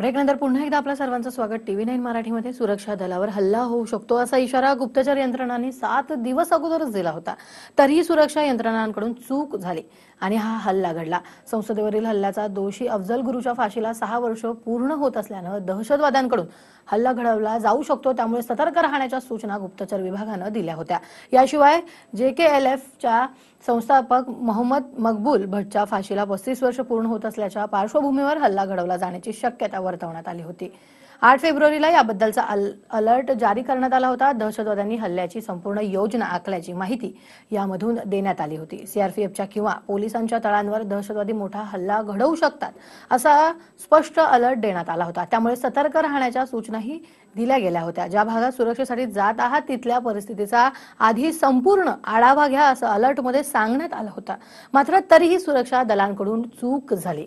ब्रेकनंतर पुन्हा एकदा आपल्या सर्वांचं स्वागत. टीव्ही नाईन मराठीमध्ये सुरक्षा दलावर हल्ला होऊ शकतो असा इशारा गुप्तचर यंत्रणांनी सात दिवस अगोदरच दिला होता. तरीही सुरक्षा यंत्रणांकडून चूक झाली आणि हा हल्ला घडला. संसदेवरील हल्ल्याचा दोषी अफजल गुरुच्या फाशीला सहा वर्ष पूर्ण होत असल्यानं दहशतवाद्यांकडून हल्ला घडवला जाऊ शकतो. त्यामुळे सतर्क राहण्याच्या सूचना गुप्तचर विभागानं दिल्या होत्या. याशिवाय जे के एल एफच्या संस्थापक मोहम्मद मकबूल भटच्या फाशीला पस्तीस वर्ष पूर्ण होत असल्याच्या पार्श्वभूमीवर हल्ला घडवला जाण्याची शक्यता वर्तवण्यात आली होती. आठ फेब्रुवारीला याबद्दलचा अल- अलर्ट जारी करण्यात आला होता. दहशतवाद्यांनी हल्ल्याची संपूर्ण योजना आखल्याची माहिती यामधून देण्यात आली होती. सीआरपीएफच्या किंवा पोलिसांच्या तळांवर दहशतवादी मोठा हल्ला घडवू शकतात असा स्पष्ट अलर्ट देण्यात आला होता. त्यामुळे सतर्क राहण्याच्या सूचनाही दिल्या गेल्या होत्या. ज्या भागात सुरक्षेसाठी जात आहात तिथल्या परिस्थितीचा आधी संपूर्ण आढावा घ्या असं अलर्टमध्ये सांगण्यात आलं होतं. मात्र तरीही सुरक्षा दलांकडून चूक झाली.